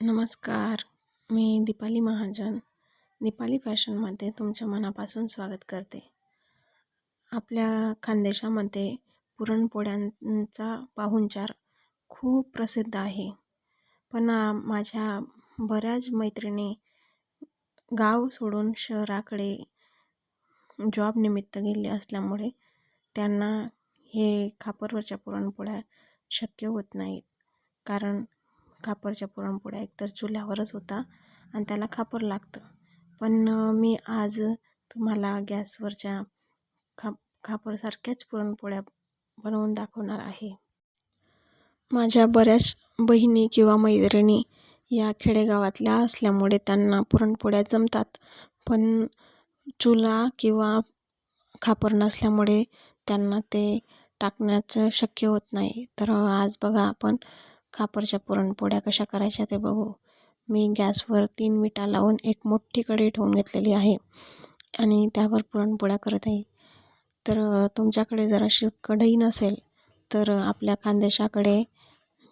नमस्कार मी दीपाली महाजन दीपाली फॅशनमध्ये तुमच्या मनापासून स्वागत करते. आपल्या खानदेशामध्ये पुरणपोळ्यांचा पाहुणचार खूप प्रसिद्ध आहे. पण माझ्या बऱ्याच मैत्रिणी गाव सोडून शहराकडे जॉबनिमित्त गेले असल्यामुळे त्यांना हे खापरवरच्या पुरणपोळ्या शक्य होत नाहीत. कारण खापरच्या पुरणपोळ्या एकतर चुल्यावरच होता आणि त्याला खापर लागतं. पण मी आज तुम्हाला गॅसवरच्या खा खापरसारख्याच पुरणपोळ्या बनवून दाखवणार आहे. माझ्या बऱ्याच बहिणी किंवा मैत्रिणी या खेडेगावातल्या असल्यामुळे त्यांना पुरणपोळ्या जमतात. पण चुला किंवा खापर नसल्यामुळे त्यांना ते टाकण्याचं शक्य होत नाही. तर आज बघा आपण खापरच्या पुरणपोळ्या कशा करायच्या ते बघू. मी गॅसवर तीन विटा लावून एक मोठी कढई ठेवून घेतलेली आहे आणि त्यावर पुरणपोळ्या करत आहे. तर तुमच्याकडे जर अशी कढई नसेल तर आपल्या खानदेशाकडे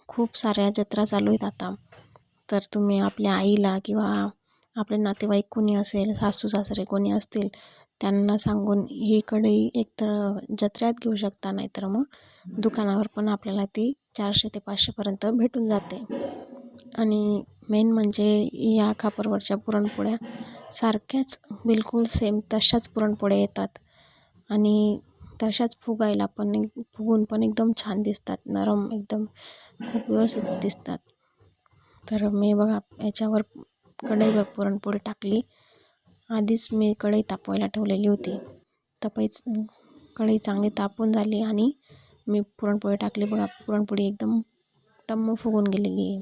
खूप साऱ्या जत्रा चालू आहेत आता. तर तुम्ही आपल्या आईला किंवा आपले नातेवाईक कोणी असेल सासू सासरे कोणी असतील त्यांना सांगून ही कढई एकतर जत्र्यात घेऊ शकता नाहीतर मग दुकानावर पण आपल्याला ती चारशे ते पाचशेपर्यंत भेटून जाते. आणि मेन म्हणजे या खापरवरच्या पुरणपोळ्या सारख्याच बिलकुल सेम तशाच पुरणपोळ्या येतात. आणि तशाच फुगायला पण एक फुगून पण एकदम छान दिसतात. नरम एकदम खूप व्यवस्थित दिसतात. तर मी बघा याच्यावर कढईवर पुरणपोळी टाकली. आधीच मी कढई तापवायला ठेवलेली होती. तापायच कढई चांगली तापून झाली आणि मी पुरणपोळी टाकली. बघा पुरणपोळी एकदम टम्म फुगून गेलेली आहे.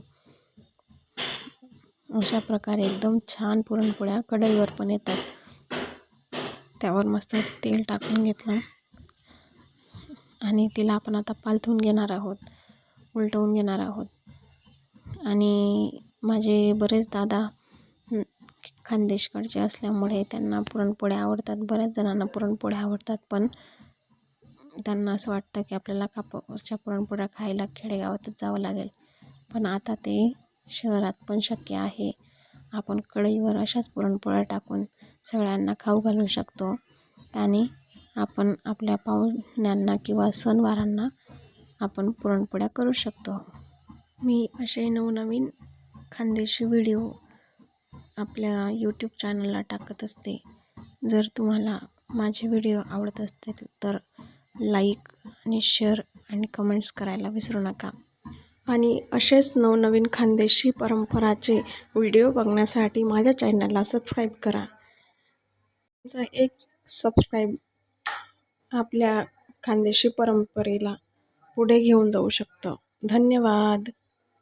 अशा प्रकारे एकदम छान पुरणपोळ्या कढईवर पण येतात. त्यावर मस्त तेल टाकून घेतलं आणि तिला आपण आता पालथून घेणार आहोत उलटवून घेणार आहोत. आणि माझे बरेच दादा खानदेशकडचे असल्यामुळे त्यांना पुरणपोळ्या आवडतात. बऱ्याच जणांना पुरणपोळ्या आवडतात पण त्यांना असं वाटतं की आपल्याला कापरच्या पुरणपोळ्या खायला खेडेगावातच जावं लागेल. पण आता ते शहरात पण शक्य आहे. आपण कढईवर अशाच पुरणपोळ्या टाकून सगळ्यांना खाऊ घालू शकतो. आणि आपण आपल्या पाहुण्यांना किंवा सणवारांना आपण पुरणपोळ्या करू शकतो. मी असे नवनवीन खानदेशी व्हिडिओ आपल्या यूट्यूब चॅनलला टाकत असते. जर तुम्हाला माझे व्हिडिओ आवडत असतील तर लाईक आणि शेअर आणि कमेंट्स करायला विसरू नका. आणि असेच नवनवीन खानदेशी परंपराचे व्हिडिओ बघण्यासाठी माझ्या चॅनलला सबस्क्राईब करा. तुमचा एक सबस्क्राईब आपल्या खानदेशी परंपरेला पुढे घेऊन जाऊ शकतं. धन्यवाद.